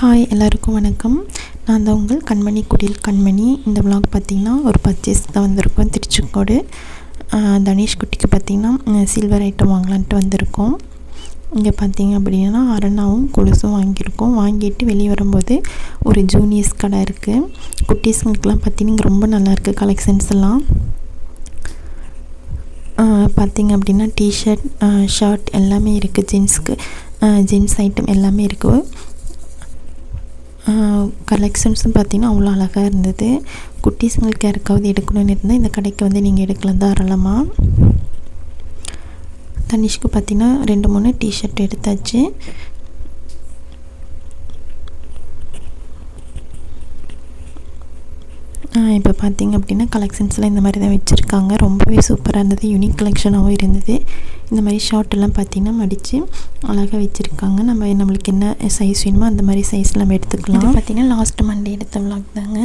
Hi எல்லாருக்கும் வணக்கம். நான் தான் உங்கள் கண்மணி குடில் கண்மணி. இந்த vlog பார்த்திங்கன்னா ஒரு பர்ச்சேஸ் தான் வந்திருக்கோம். திருச்சிக்கோடு தனேஷ் குட்டிக்கு பார்த்திங்கன்னா சில்வர் ஐட்டம் வாங்கலான்ட்டு வந்திருக்கோம். இங்கே பார்த்தீங்க அப்படின்னா அரணாவும் கொலுசும் வாங்கியிருக்கோம். வாங்கிட்டு வெளியே வரும்போது ஒரு ஜூனியர்ஸ் கடை இருக்குது குட்டீஸுங்களுக்குலாம் பார்த்திங்கன்னா ரொம்ப நல்லாயிருக்கு கலெக்ஷன்ஸ் எல்லாம். பார்த்திங்க அப்படின்னா டிஷர்ட் ஷர்ட் எல்லாமே இருக்குது ஜென்ஸ்க்கு ஜென்ஸ் ஐட்டம் எல்லாமே இருக்குது கலெக்ஷன்ஸும் பார்த்திங்கன்னா அவ்வளோ அழகாக இருந்தது. குட்டீஸுங்களுக்கு யாருக்காவது எடுக்கணும்னு இருந்தால் இந்த கடைக்கு வந்து நீங்கள் எடுக்கலாம் தாராளமாக தனிஷ்க்கு பார்த்திங்கன்னா ரெண்டு மூணு டிஷர்ட் எடுத்தாச்சு. இப்போ பார்த்தீங்க அப்படின்னா கலெக்ஷன்ஸ்லாம் இந்த மாதிரி தான் வச்சுருக்காங்க. ரொம்பவே சூப்பராக இருந்தது. யூனிக் கலெக்ஷனாகவும் இருந்தது. இந்த மாதிரி ஷார்ட்டெல்லாம் பார்த்திங்கன்னா மடித்து அழகாக வச்சுருக்காங்க. நம்ம நம்மளுக்கு என்ன சைஸ் வேணுமோ அந்த மாதிரி சைஸ் நம்ம எடுத்துக்கலாம். பார்த்திங்கன்னா லாஸ்ட் மண்டே எடுத்த விளாக் தாங்க.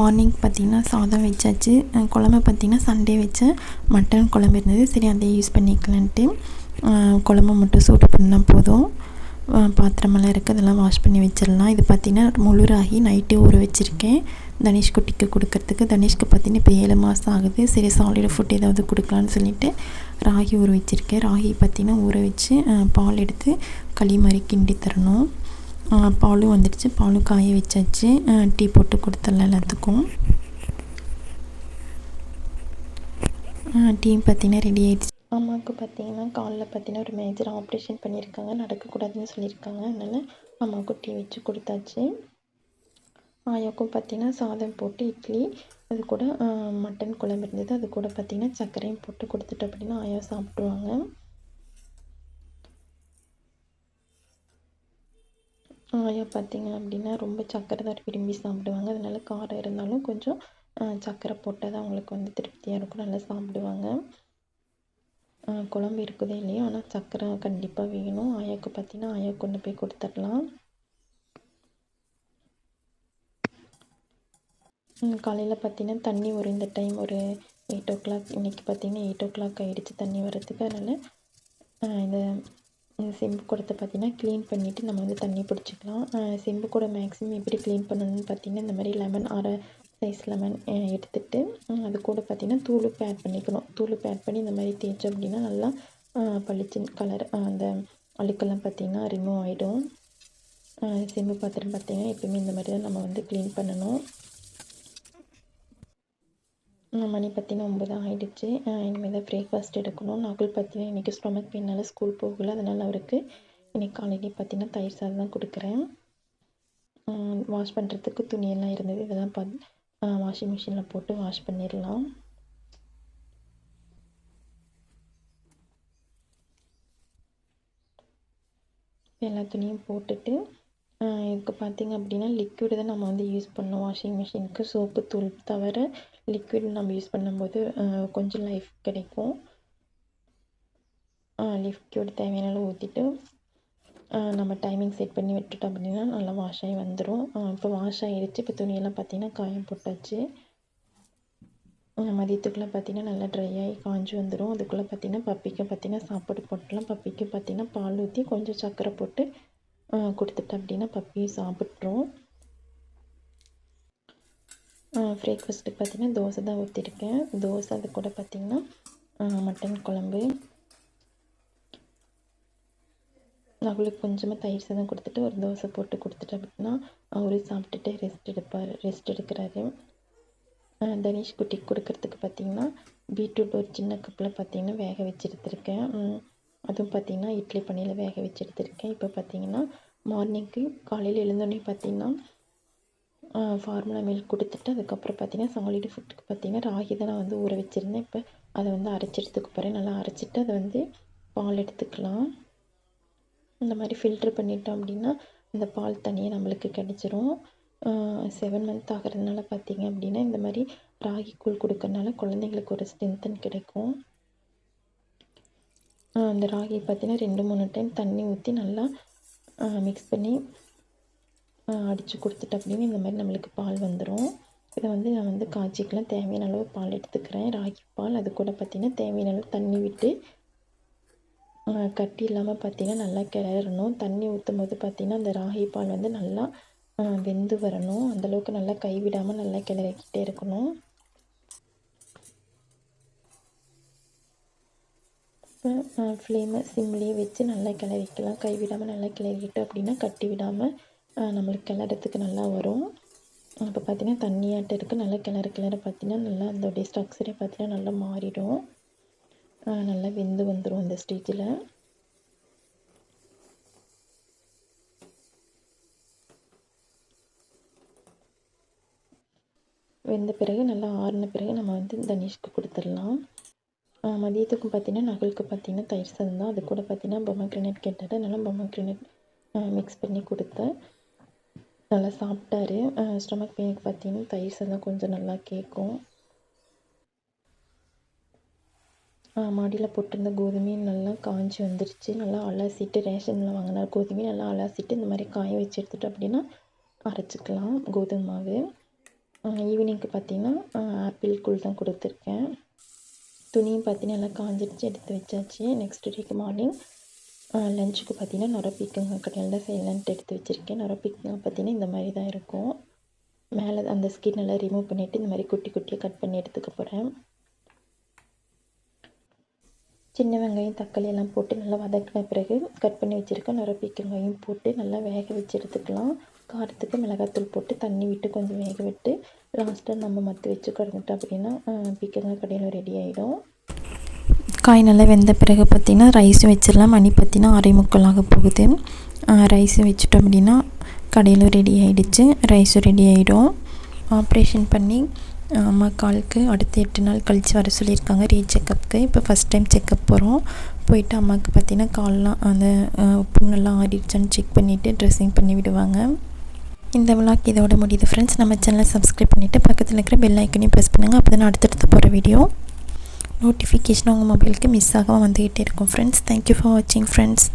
மார்னிங் பார்த்திங்கன்னா சாதம் வச்சாச்சு. குழம்பு பார்த்திங்கன்னா சண்டே வச்ச மட்டன் குழம்பு இருந்தது. சரி அதை யூஸ் பண்ணிக்கலான்ட்டு. குழம்பு மட்டும் சூடு பண்ணால் போதும். பாத்திரமெல்லாம் இருக்குது அதெல்லாம் வாஷ் பண்ணி வச்சிடலாம். இது பார்த்திங்கன்னா முழு ராகி நைட்டே ஊற வச்சுருக்கேன். தனேஷ் குட்டிக்கு கொடுக்கறதுக்கு. தனேஷ்க்கு பார்த்திங்கன்னா இப்போ ஏழு மாதம் ஆகுது. சரி சாலிட் ஃபுட் ஏதாவது கொடுக்கலான்னு சொல்லிட்டு ராகி ஊற வச்சுருக்கேன். ராகி பார்த்திங்கன்னா ஊற வச்சு பால் எடுத்து களி மாதிரி கிண்டி தரணும். பாலும் வந்துடுச்சு. பாலும் காய வச்சாச்சு. டீ போட்டு கொடுத்துடலாம் எல்லாத்துக்கும். டீ பார்த்திங்கன்னா ரெடி ஆகிடுச்சு அம்மாவுக்கு பார்த்தீங்கன்னா காலில் பார்த்தீங்கன்னா ஒரு மேஜர் ஆப்ரேஷன் பண்ணியிருக்காங்க. நடக்கக்கூடாதுன்னு சொல்லியிருக்காங்க. அதனால் அம்மாவுக்கு டீ வச்சு கொடுத்தாச்சு. ஆயாவுக்கும் பார்த்தீங்கன்னா சாதம் போட்டு இட்லி அது கூட மட்டன் குழம்பு இருந்தது. அது கூட பார்த்தீங்கன்னா சர்க்கரையும் போட்டு கொடுத்துட்டு அப்படின்னா ஆயா சாப்பிடுவாங்க. ஆயா பார்த்தீங்க அப்படின்னா ரொம்ப சர்க்கரை தான் விரும்பி சாப்பிடுவாங்க. அதனால காரம் இருந்தாலும் கொஞ்சம் சர்க்கரை போட்டால் தான் அவங்களுக்கு வந்து திருப்தியாக இருக்கும். நல்லா சாப்பிடுவாங்க. குழம்பு இருக்குதோ இல்லையோ? ஆனால் சர்க்கரை கண்டிப்பாக வேணும். ஆயாவுக்கு பார்த்தீங்கன்னா ஆயா கொண்டு போய் கொடுத்துடலாம். காலையில் பார்த்தீங்கன்னா தண்ணி ஒரு இந்த டைம் ஒரு எயிட் ஓ கிளாக் இன்றைக்கி பார்த்தீங்கன்னா எயிட் ஓ கிளாக் ஆகிடுச்சு தண்ணி வர்றதுக்கு. அதனால் இந்த செம்பு குடத்தை பார்த்தீங்கன்னா க்ளீன் பண்ணிவிட்டு நம்ம வந்து தண்ணி பிடிச்சிக்கலாம். செம்பு குடம் மேக்ஸிமம் எப்படி க்ளீன் பண்ணணும்னு பார்த்தீங்கன்னா இந்த மாதிரி லெமன் அரை சைஸ் லெமன் eh, எடுத்துகிட்டு அது கூட பார்த்தீங்கன்னா தூளுப்பு ஆட் பண்ணிக்கணும். தூளுப்பு ஆட் பண்ணி இந்த மாதிரி தேய்ச்சோம் அப்படின்னா நல்லா ஆஹ் கலர் அந்த அழுக்கெல்லாம் பார்த்திங்கன்னா ரிமூவ் ஆகிடும் செம்பு பாத்திரம் பார்த்தீங்கன்னா எப்பயுமே இந்த மாதிரி தான் நம்ம வந்து க்ளீன் பண்ணணும். மணி பார்த்தீங்கன்னா ஒம்பது ஆகிடுச்சு இனிமேல் தான் பிரேக்ஃபாஸ்ட் எடுக்கணும். நகுல் பார்த்தீங்கன்னா இன்றைக்கி ஸ்டொமக் பெயினால் ஸ்கூல் போகல. அதனால் அவருக்கு இன்றைக்கி காலையிலே பார்த்தீங்கன்னா தயிர் சாதம் தான் கொடுக்குறேன். வாஷ் பண்ணுறதுக்கு துணியெல்லாம் இருந்தது. இதெல்லாம் பார்த்து வாஷிங் மிஷினில் போட்டு வாஷ் பண்ணிடலாம் எல்லா துணியும் போட்டுட்டு இதுக்கு பார்த்தீங்க அப்படின்னா லிக்விடு தான் நம்ம வந்து யூஸ் பண்ணோம் வாஷிங் மிஷினுக்கு சோப்பு தூள் தவிர லிக்விட் நம்ம யூஸ் பண்ணும்போது கொஞ்சம் லைஃப் கிடைக்கும். லிக்விட் தேவையான அளவு ஊற்றிட்டு நம்ம டைமிங் செட் பண்ணி விட்டுட்டோம் அப்படின்னா நல்லா வாஷ் ஆகி வந்துடும் இப்போ வாஷ் ஆகிடுச்சு இப்போ துணியெல்லாம் பார்த்தீங்கன்னா காயம் போட்டாச்சு. மதியத்துக்குள்ளே பார்த்தீங்கன்னா நல்லா ட்ரை ஆகி காஞ்சி வந்துடும் அதுக்குள்ளே பார்த்தீங்கன்னா பப்பிக்கு பார்த்தீங்கன்னா சாப்பாடு போட்டலாம் பப்பிக்கு பார்த்தீங்கன்னா பால் ஊற்றி கொஞ்சம் சர்க்கரை போட்டு கொடுத்துட்டேன் அப்படின்னா பப்பியும் சாப்பிட்ரும் பிரேக்ஃபாஸ்ட்டுக்கு பார்த்தீங்கன்னா தோசை தான் ஊற்றிருக்கேன் தோசை அது கூட பார்த்தீங்கன்னா மட்டன் குழம்பு. அவளுக்கு கொஞ்சமாக தயிர் சாதம் கொடுத்துட்டு ஒரு தோசை போட்டு கொடுத்துட்டு அப்படின்னா அவரே சாப்பிட்டுட்டு ரெஸ்ட் எடுப்பார். ரெஸ்ட் எடுக்கிறாரு. தனேஷ் குட்டிக்கு கொடுக்கறதுக்கு பார்த்தீங்கன்னா பீட்ரூட் ஒரு சின்ன கப்பில் பார்த்தீங்கன்னா வேக வச்சு எடுத்திருக்கேன். அதுவும் பார்த்தீங்கன்னா இட்லி பண்ணியில் வேக வச்சு எடுத்திருக்கேன். இப்போ பார்த்தீங்கன்னா மார்னிங்க்கு காலையில் எழுந்தோடனே பார்த்தீங்கன்னா ஃபார்முலா மில்க் கொடுத்துட்டு அதுக்கப்புறம் பார்த்தீங்கன்னா சாலிடு ஃபுட்டுக்கு பார்த்தீங்கன்னா ராகி தான் நான் வந்து ஊற வச்சுருந்தேன். இப்போ அதை வந்து அரைச்சி எடுத்துக்க போகிறேன் நல்லா அரைச்சிட்டு அதை வந்து பால் எடுத்துக்கலாம். இந்த மாதிரி ஃபில்ட்ரு பண்ணிட்டோம் அப்படின்னா இந்த பால் தனியாக நம்மளுக்கு கிடச்சிரும். செவன் மந்த் ஆகிறதுனால பார்த்தீங்க அப்படின்னா இந்த மாதிரி ராகி கூழ் கொடுக்கறனால குழந்தைங்களுக்கு ஒரு ஸ்ட்ரென்த்தன் கிடைக்கும். அந்த ராகி பார்த்தீங்கன்னா ரெண்டு மூணு டைம் தண்ணி ஊற்றி நல்லா மிக்ஸ் பண்ணி அடித்து கொடுத்துட்டு அப்படின்னு இந்த மாதிரி நம்மளுக்கு பால் வந்துடும் இதை வந்து நான் வந்து காய்ச்சிக்கெலாம். தேவையான அளவு பால் எடுத்துக்கிறேன். ராகி பால் அது கூட பார்த்திங்கன்னா தேவையான அளவு தண்ணி விட்டு கட்டி இல்லாமல் பார்த்திங்கன்னா நல்லா கிளறணும். தண்ணி ஊற்றும் போது பார்த்திங்கன்னா அந்த ராகி பால் வந்து நல்லா வெந்து வரணும். அந்தளவுக்கு நல்லா கைவிடாமல் நல்லா கிளறிக்கிட்டே இருக்கணும். இப்போ ஃப்ளேமை சிம்லேயே வச்சு நல்லா கிளறிக்கலாம். கைவிடாமல் நல்லா கிளறிக்கிட்டோம் அப்படின்னா கட்டி விடாமல் நம்மளுக்கு கிளறத்துக்கு நல்லா வரும். இப்போ பார்த்திங்கன்னா தண்ணியாட்டம் இருக்குது நல்லா கிளறு கிளற பார்த்திங்கன்னா நல்லா அதோடைய ஸ்ட்ரக்சரே பார்த்திங்கன்னா நல்லா மாறிடும். நல்லா வெந்து வந்துடும் அந்த ஸ்டேஜில். வெந்த பிறகு நல்லா ஆறின பிறகு நம்ம வந்து தனிஷ்க்கு கொடுத்துடலாம். மதியத்துக்கும் பார்த்திங்கன்னா நகலுக்கு பார்த்திங்கன்னா தயிர் சாதம் தான் அது கூட பார்த்திங்கன்னா பொம்மை கிரனேட் கேட்டார் அதனால் பொம்மை கிரனேட் மிக்ஸ் பண்ணி கொடுத்தேன். நல்லா சாப்பிட்டாரு. ஸ்டொமக் பெயினுக்கு பார்த்திங்கன்னா தயிர் சாதம் கொஞ்சம் நல்லா கேட்கும். மாடியில் போட்டிருந்த கோதுமையும் நல்லா காஞ்சி வந்துருச்சு. நல்லா அலசிட்டு ரேஷனில் வாங்கின கோதுமையும் நல்லா அலசிட்டு இந்த மாதிரி காய வச்சு எடுத்துட்டோம் அப்படின்னா அரைச்சிக்கலாம் கோதுமை மாவு. ஈவினிங்க்கு பார்த்திங்கன்னா ஆப்பிள் கூழ் தான் கொடுத்துருக்கேன். துணியும் பார்த்தீங்கன்னா நல்லா காஞ்சிடுச்சு எடுத்து வச்சாச்சு. நெக்ஸ்ட் டேக்கு மார்னிங் லஞ்சுக்கு பார்த்தீங்கன்னா நொரப்பீக்கங்க கடையில் தான் செய்யலான்ட்டு எடுத்து வச்சுருக்கேன். நொரப்பீக்கங்க பார்த்தீங்கன்னா இந்த மாதிரி தான் இருக்கும். மேலே அந்த ஸ்கின் எல்லாம் ரிமூவ் பண்ணிவிட்டு இந்த மாதிரி குட்டி குட்டியாக கட் பண்ணி எடுத்துக்க போகிறேன் சின்ன வெங்காயம் தக்காளி எல்லாம் போட்டு நல்லா வதக்கின பிறகு கட் பண்ணி வச்சுருக்க நொரப்பீக்கங்காயும் போட்டு நல்லா வேக வச்சு எடுத்துக்கலாம். காரத்துக்கு மிளகாத்தூள் போட்டு தண்ணி விட்டு கொஞ்சம் வேக விட்டு லாஸ்ட்டாக நம்ம மற்ற வச்சு கிடந்துட்டோம் அப்படின்னா பீக்கங்காய் கடையில் ரெடி ஆகிடும் காய் நல்லா வெந்த பிறகு பார்த்திங்கன்னா ரைஸும் வச்சிடலாம். மணி பார்த்திங்கன்னா அரை முக்கால் போகுது. ரைஸும் வச்சுட்டோம் அப்படின்னா கடையிலும் ரெடி ஆகிடுச்சு ரைஸும் ரெடி ஆகிடும் ஆப்ரேஷன் பண்ணி அம்மா காலுக்கு அடுத்த எட்டு நாள் கழித்து வர சொல்லியிருக்காங்க. ரீ செக்கப்புக்கு இப்போ ஃபஸ்ட் டைம் செக்கப் போகிறோம் போயிட்டு அம்மாவுக்கு பார்த்திங்கன்னா கால்லாம் அந்த புண்ணெல்லாம் ஆறிடுச்சான்னு செக் பண்ணிவிட்டு ட்ரெஸ்ஸிங் பண்ணி விடுவாங்க. இந்த விளாக் இதோட முடியுது ஃப்ரெண்ட்ஸ் நம்ம சேனலை சப்ஸ்கிரைப் பண்ணிவிட்டு பக்கத்தில் இருக்கிற பெல் ஐக்கனையும் ப்ரெஸ் பண்ணுங்கள் அப்போ தான் அடுத்தடுத்து போகிற வீடியோ நோட்டிஃபிகேஷன் உங்கள் மொபைலுக்கு மிஸ் ஆகாமல் வந்துக்கிட்டே இருக்கும் ஃப்ரெண்ட்ஸ் தேங்க்யூ ஃபார் வாட்சிங் ஃப்ரெண்ட்ஸ்